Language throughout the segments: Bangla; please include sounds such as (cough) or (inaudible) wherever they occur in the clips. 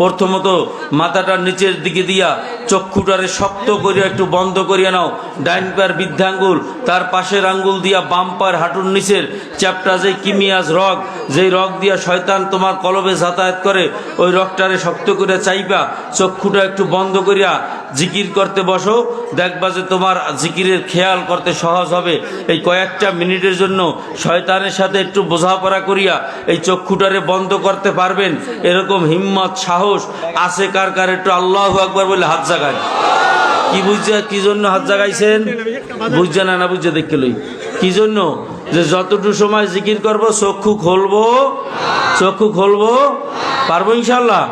প্রথমত মাথাটা নিচের দিকে দিয়া চক্ষুটারে শক্ত করিয়া একটু বন্ধ করিয়া নাও। ডাইন পায়ের বৃদ্ধাঙ্গুল, তার পাশের আঙ্গুল দিয়া বাম পায়ের হাঁটুর নিচের চ্যাপটা যে কিমিয়াজ রগ, যেই রগ দিয়া শয়তান তোমার কলবে যাতায়াত করে, ওই রগটারে শক্ত করিয়া চাইবা, চক্ষুটা একটু বন্ধ করিয়া জিকির করতে বসো। দেখবা যে তোমার জিকিরের খেয়াল করতে সহজ হবে। এই কয়েকটা মিনিটের জন্য শয়তানের সাথে একটু বোঝাপড়া করিয়া এই চক্ষুটারে বন্ধ করতে পারবেন। এরকম হিম্মত, সাহস আছে কার কার? একটু আল্লাহ একবার বলে হাত জাগায়। কি বুঝছে? কি জন্য হাত জাগাইছেন? বুঝছে না না বুঝছে দেখতে লই। কি জন্য? যে যতটুকু সময় জিকির করব, চক্ষু খুলবো চক্ষু খুলবো, পারব ইনশাল্লাহ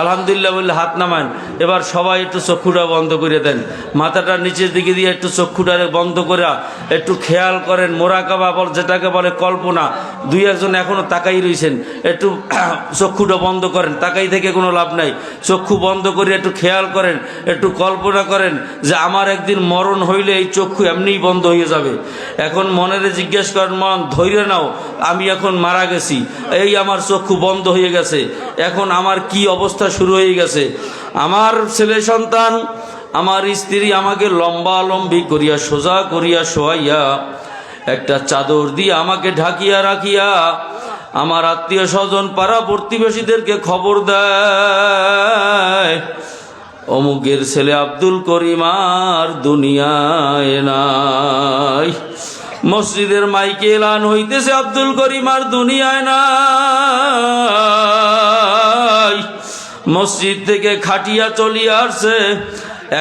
আলহামদুলিল্লাহ বললে হাত নামান এবার সবাই একটু চক্ষুটা বন্ধ করে দেন। মাথাটা নিচের দিকে দিয়ে একটু চক্ষুটারে বন্ধ করে। একটু খেয়াল করেন মোরাকাবা বল যেটাকে বলে কল্পনা। দুই একজন এখনও তাকাই রয়েছেন একটু (clears throat) চক্ষুটা বন্ধ করেন, তাকাই থেকে কোনো লাভ নাই। চক্ষু বন্ধ করে একটু খেয়াল করেন, একটু কল্পনা করেন যে আমার একদিন মরণ হইলে এই চক্ষু এমনিই বন্ধ হয়ে যাবে। এখন মনের জিজ্ঞেস করেন, মন ধৈর্য নাও, আমি এখন মারা গেছি। এই আমার চক্ষু বন্ধ হয়ে গেছে। এখন আমার কি অবস্থা শুরু হয়ে গেছে? আমার ছেলে সন্তান, আমার স্ত্রী আমাকে লম্বা লম্বি করিয়া, সোজা করিয়া শোয়াইয়া, একটা চাদর দিয়ে আমাকে ঢাকিয়া রাখিয়া, আমার আত্মীয় স্বজন পাড়া প্রতিবেশীদেরকে খবর দেয়, অমুকের ছেলে আব্দুল করিম আর দুনিয়ায় নাই। মসজিদের মাইকে এলান হইতেছে আব্দুল করিম আর দুনিয়ায় নাই। মসজিদ থেকে খাটিয়া চলিয়া আসছে।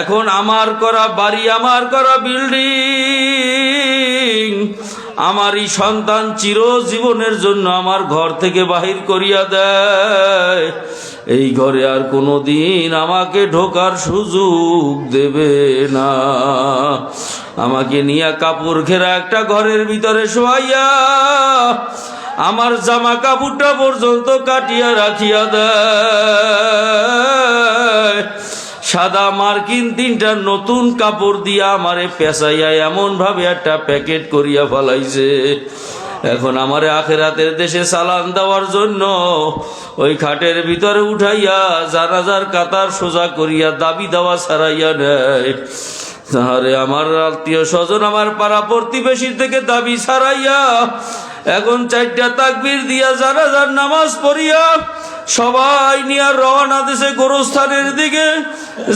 এখন আমার করা বাড়ি, আমার করা বিল্ডিং আমারই সন্তান চিরজীবনের জন্য আমার ঘর থেকে বাহির করিয়া দেয়। এই ঘরে আর কোনো দিন আমাকে ঢোকার সুযোগ দেবে না। আমাকে নিয়ে কাপড় ঘেরা একটা ঘরের ভিতরে শোয়াইয়া আমার জামা কাপড়টা পর্যন্ত কাটিয়া রাখিয়া দেয়। সাদা মার্কিন তিনটা নতুন কাপড় দিয়া আমারে পেঁচাইয়া এমন ভাবে একটা প্যাকেট করিয়া ফেলাইছে। এখন আমারে আখেরাতের দেশে চালান দেওয়ার জন্য ওই খাটের ভিতরে উঠাইয়া জানাজার কাতার সোজা করিয়া দাবি দেওয়া ছাড়াইয়া নেয়। তাহারে আমার আত্মীয় স্বজন আমার পাড়া প্রতিবেশীর থেকে দাবি ছাড়াইয়া এখন চারটা তাকবির দিয়া জানাজার নামাজ পড়িয়া সবাই নিয়ে রওনা দিছে গোরস্থানের দিকে,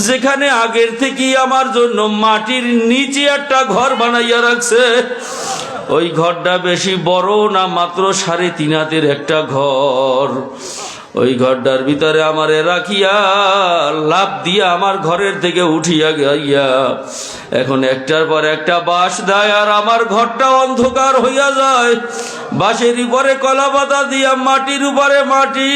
যেখানে আগের থেকে আমার জন্য মাটির নিচে একটা ঘর বানাইয়া রাখছে। ওই ঘরটা বেশি বড় না মাত্র সাড়ে তিন হাতের একটা ঘর। ওই ঘরটার ভিতরে আমারে রাখিয়া লাভ দিয়া আমার ঘরের থেকে উঠিয়া গাইয়া এখন একটার পর একটা বাস দেয় আর আমার ঘরটা অন্ধকার হইয়া যায়। বাঁশের উপরে কলা পাতা দিয়া মাটির উপরে মাটি।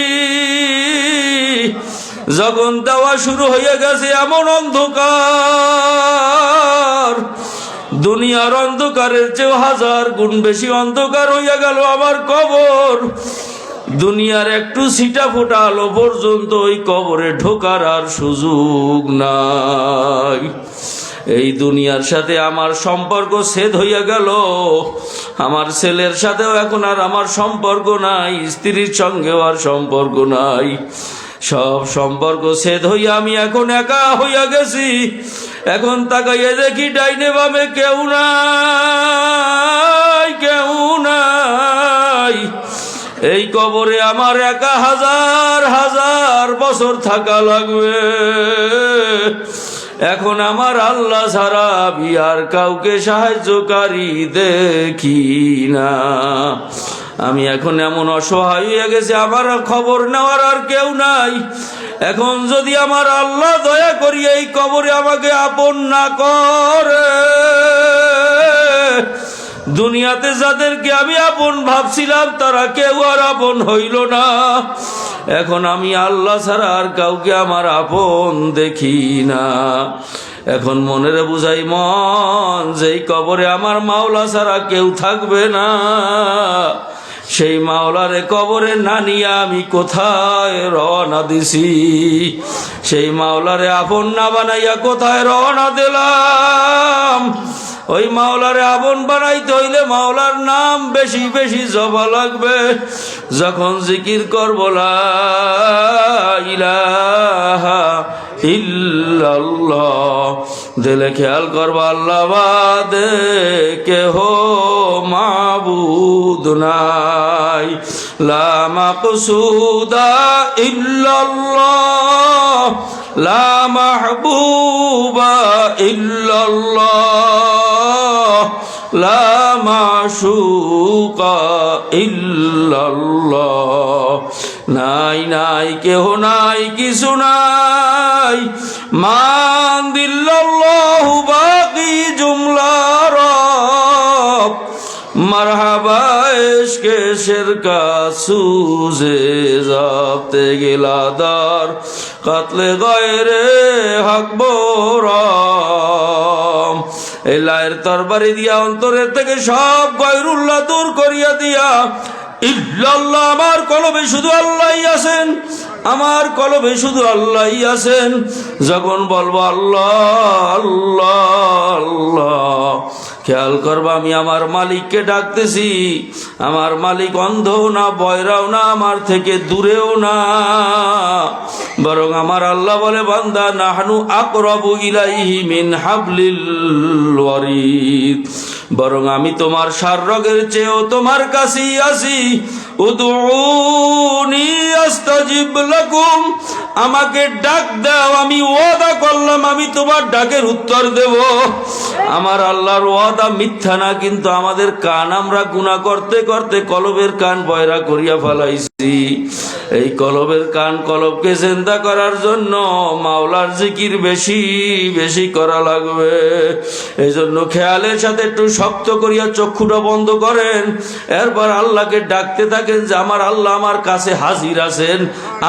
যখন দেওয়া শুরু হইয়া গেছে এমন অন্ধকার। দুনিয়ার অন্ধকারের চেয়েও হাজার গুণ বেশি অন্ধকার হইয়া গেল আমার কবর। দুনিয়ার একটু সিটা ফোটা আলো পর্যন্ত ওই কবরে ঢোকার আর সুযোগ নাই। এই দুনিয়ার সাথে আমার সম্পর্ক ছেদ হইয়া গেল। আমার ছেলের সাথেও এখন আর আমার সম্পর্ক নাই, স্ত্রীর সঙ্গেও আর সম্পর্ক নাই। সব সম্পর্ক ছেদ হইয়া আমি এখন একা হইয়া গেছি। এখন তাকাইয়া দেখি ডাইনে বামে কেউ নাই। এই কবরে আমার একা হাজার হাজার বছর থাকা লাগবে। এখন আমার আল্লাহ ছাড়া বিয়ার কাউকে সাহায্যকারী দেখি না। আমি এখন এমন অসহায় হয়ে গেছে, আমার আর খবর নেওয়ার আর কেউ নাই। এখন যদি আমার আল্লাহ দয়া করি এই কবরে আমাকে আপন না করে। দুনিয়াতে যাদেরকে আমি আপন ভাবছিলাম, তারা কেউ আর আপন হইল না। এখন আমি আল্লাহ ছাড়া আর কাউকে আমার আপন দেখি না। এখন মনের বুঝাই, মন, যেই কবরে আমার মাওলা ছাড়া কেউ থাকবে না। সেই মাওলারে কবরে না নিয়ে আমি কোথায় রওনা দিছি? সেই মাওলারে আপন না বানাইয়া কোথায় রওনা দিলাম? ওই মাওলারে আবন বানাইতে হইলে মাওলার নাম বেশি বেশি জবা লাগবে। যখন জিকির করব ইলাহা দিলে খেয়াল করব, আল্লাহ বাদে কেহ মাবুদ নাই। লা মাকসুদা ইল্লাল্লাহ। লা মাহবুবা ইল্লাল্লাহ। নাই নাই, কেহ নাই, কিছু নাই। মান দিল্লাল্লাহু বাকি জুমলা রব। মারহাবা ইশকে শেরকা সুজে কাতলে গয়রে এই লায়ের তরবারি দিয়া অন্তরের থেকে সব গয়রুল্লাহ দূর করিয়া দিয়া, ইল্লাল্লাহ, আমার কলবে শুধু আল্লাহই আছেন, আমার কলবে শুধু আল্লাহই আছেন। যখন বলব আল্লাহ আল্লাহ আল্লাহ খেয়াল করব, আমি আমার মালিককে ডাকতেছি। আমার মালিক অন্ধও না, বয়রাও না, আমার থেকে দূরেও না। বরং আমার আল্লাহ বলে, বান্দা, নাহানু আকরবু ইলাইহি মিন হাবলিল ওয়ারিদ। বরং আমি তোমার সার রগের চেয়েও তোমার কাছেই আছি। উদুনি আস্তাজিব লাকুম আমাকে ডাক দাও, আমি ওয়াদা করলাম, আমি তোমার ডাকের উত্তর দেব। আমার আল্লাহর ওয়াদা মিথ্যা না, কিন্তু আমাদের কান আমরা গুণা করতে করতে কলবের কান বয়রা করিয়া ফেলাইছি। এই কলবের কান কলবকে চিন্তা করার জন্য মাওলার জিকির বেশি বেশি করা লাগবে। এই জন্য খেয়ালের সাথে একটু শক্ত করিয়া চক্ষুটা বন্ধ করেন। এরপর আল্লাহকে ডাকতে থাকেন যে, আমার আল্লাহ আমার কাছে হাজির আছেন।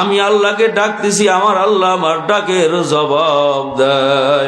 আমি আল্লাহকে ডাকতেছি আমার আল্লাহ আমার ডাকের জবাব দেয়।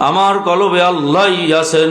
আমার কলবে আল্লাহ আছেন